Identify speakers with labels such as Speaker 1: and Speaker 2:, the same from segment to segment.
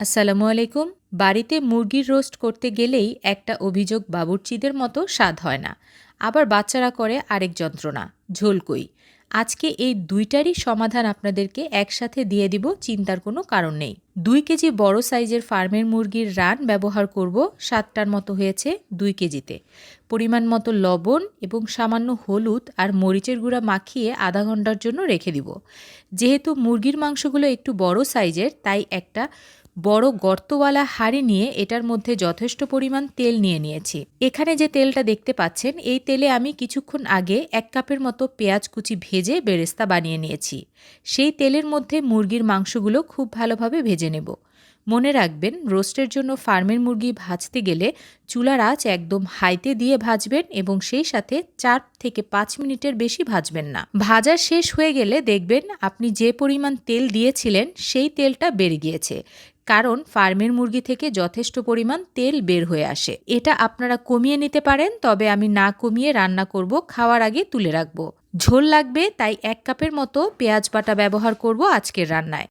Speaker 1: আসসালামু আলাইকুম। বাড়িতে মুরগির রোস্ট করতে গেলেই একটা অভিযোগ বাবুর্চিদের মতো স্বাদ হয় না। আবার বাচ্চারা করে আরেক যন্ত্রণা, ঝোলকই। আজকে এই দুইটারই সমাধান আপনাদেরকে একসাথে দিয়ে দিব, চিন্তার কোনো কারণ নেই। দুই কেজি বড় সাইজের ফার্মের মুরগির রান ব্যবহার করব সাতটার মতো হয়েছে দুই কেজিতে। পরিমাণ মতো লবণ এবং সামান্য হলুদ আর মরিচের গুঁড়া মাখিয়ে আধা ঘণ্টার জন্য রেখে দিব। যেহেতু মুরগির মাংসগুলো একটু বড় সাইজের, তাই একটা বড় গর্তওয়ালা হাড়ি নিয়ে এটার মধ্যে যথেষ্ট পরিমাণ তেল নিয়ে নিয়েছি। এখানে যে তেলটা দেখতে পাচ্ছেন, এই তেলে আমি কিছুক্ষণ আগে এক কাপের মতো পেঁয়াজ কুচি ভেজে বেরেস্তা বানিয়ে নিয়েছি। সেই তেলের মধ্যে মুরগির মাংসগুলো খুব ভালোভাবে ভেজে নেব। মনে রাখবেন, রোস্টের জন্য ফার্মের মুরগি ভাজতে গেলে চুলার আঁচ একদম হাইতে দিয়ে ভাজবেন এবং সেই সাথে চার থেকে পাঁচ মিনিটের বেশি ভাজবেন না। ভাজা শেষ হয়ে গেলে দেখবেন আপনি যে পরিমাণ তেল দিয়েছিলেন সেই তেলটা বেড়ে গিয়েছে, কারণ ফার্মের মুরগি থেকে যথেষ্ট পরিমাণ তেল বের হয়ে আসে। এটা আপনারা কমিয়ে নিতে পারেন, তবে আমি না কমিয়ে রান্না করব, খাওয়ার আগে তুলে রাখব। ঝোল লাগবে, তাই এক কাপের মতো পেঁয়াজ বাটা ব্যবহার করব আজকের রান্নায়।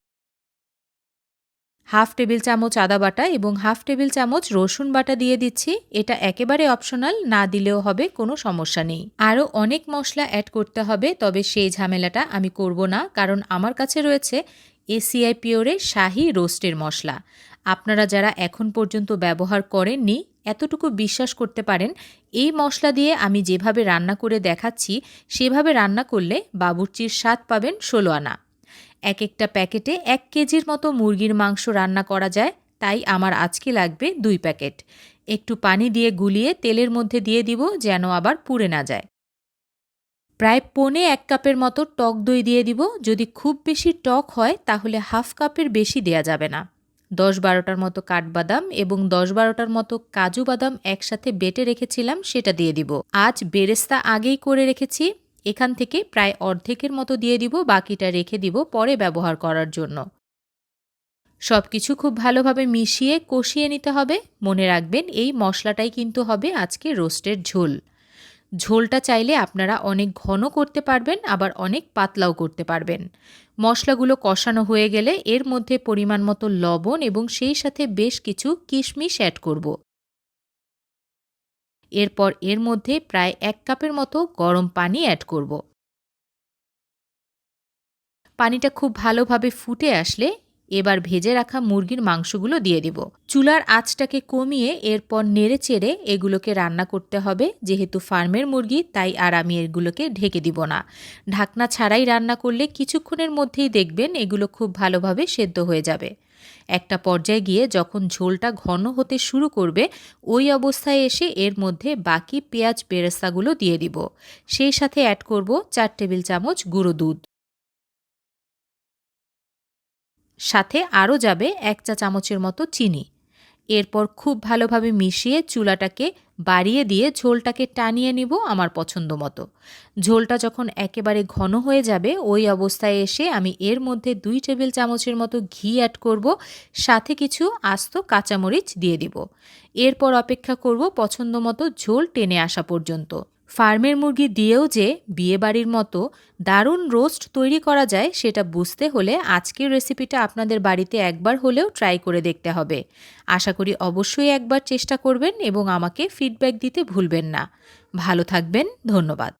Speaker 1: হাফ টেবিল চামচ আদা বাটা এবং হাফ টেবিল চামচ রসুন বাটা দিয়ে দিচ্ছি। এটা একেবারে অপশনাল, না দিলেও হবে, কোনো সমস্যা নেই। আরও অনেক মশলা অ্যাড করতে হবে, তবে সেই ঝামেলাটা আমি করব না, কারণ আমার কাছে রয়েছে এসিআই পিওরে শাহি রোস্টের মশলা। আপনারা যারা এখন পর্যন্ত ব্যবহার করেননি, এতটুকু বিশ্বাস করতে পারেন, এই মশলা দিয়ে আমি যেভাবে রান্না করে দেখাচ্ছি, সেভাবে রান্না করলে বাবুর্চির স্বাদ পাবেন ষোলো আনা। এক একটা প্যাকেটে এক কেজির মতো মুরগির মাংস রান্না করা যায়, তাই আমার আজকে লাগবে দুই প্যাকেট। একটু পানি দিয়ে গুলিয়ে তেলের মধ্যে দিয়ে দিব যেন আবার পুড়ে না যায়। প্রায় পনে এক কাপের মতো টক দই দিয়ে দিব, যদি খুব বেশি টক হয় তাহলে হাফ কাপের বেশি দেয়া যাবে না। দশ বারোটার মতো কাঠবাদাম এবং দশ বারোটার মতো কাজু বাদাম একসাথে বেটে রেখেছিলাম, সেটা দিয়ে দিব। আজ বেরেস্তা আগেই করে রেখেছি এখান থেকে প্রায় অর্ধেকের মতো দিয়ে দিব, বাকিটা রেখে দিব পরে ব্যবহার করার জন্য। সব কিছু খুব ভালোভাবে মিশিয়ে কষিয়ে নিতে হবে। মনে রাখবেন, এই মশলাটাই কিন্তু হবে আজকে রোস্টের ঝোল। ঝোলটা চাইলে আপনারা অনেক ঘন করতে পারবেন, আবার অনেক পাতলাও করতে পারবেন। মশলাগুলো কষানো হয়ে গেলে এর মধ্যে পরিমাণ মতো লবণ এবং সেই সাথে বেশ কিছু কিশমিশ অ্যাড করব। এরপর এর মধ্যে প্রায় এক কাপের মতো গরম পানি অ্যাড করব। পানিটা খুব ভালোভাবে ফুটে আসলে এবার ভেজে রাখা মুরগির মাংসগুলো দিয়ে দিব। চুলার আঁচটাকে কমিয়ে এরপর নেড়ে চেড়ে এগুলোকে রান্না করতে হবে। যেহেতু ফার্মের মুরগি, তাই আর আমি এগুলোকে ঢেকে দিব না। ঢাকনা ছাড়াই রান্না করলে কিছুক্ষণের মধ্যেই দেখবেন এগুলো খুব ভালোভাবে সেদ্ধ হয়ে যাবে। একটা পর্যায়ে গিয়ে যখন ঝোলটা ঘন হতে শুরু করবে, ওই অবস্থায় এসে এর মধ্যে বাকি পেঁয়াজ পেরেস্তাগুলো দিয়ে দিব। সেই সাথে অ্যাড করব চার টেবিল চামচ গুঁড়ো দুধ। সাথে আরও যাবে এক চা চামচের মতো চিনি। এরপর খুব ভালোভাবে মিশিয়ে চুলাটাকে বাড়িয়ে দিয়ে ঝোলটাকে টানিয়ে নিব আমার পছন্দ মতো। ঝোলটা যখন একেবারে ঘন হয়ে যাবে, ওই অবস্থায় এসে আমি এর মধ্যে দুই টেবিল চামচের মতো ঘি অ্যাড করব, সাথে কিছু আস্ত কাঁচামরিচ দিয়ে দিব। এরপর অপেক্ষা করব পছন্দ মতো ঝোল টেনে আসা পর্যন্ত। ফার্মের মুরগি দিয়েও যে বিয়েবাড়ির মতো দারুণ রোস্ট তৈরি করা যায় সেটা বুঝতে হলে আজকের রেসিপিটা আপনাদের বাড়িতে একবার হলেও ট্রাই করে দেখতে হবে। আশা করি অবশ্যই একবার চেষ্টা করবেন এবং আমাকে ফিডব্যাক দিতে ভুলবেন না। ভালো থাকবেন, ধন্যবাদ।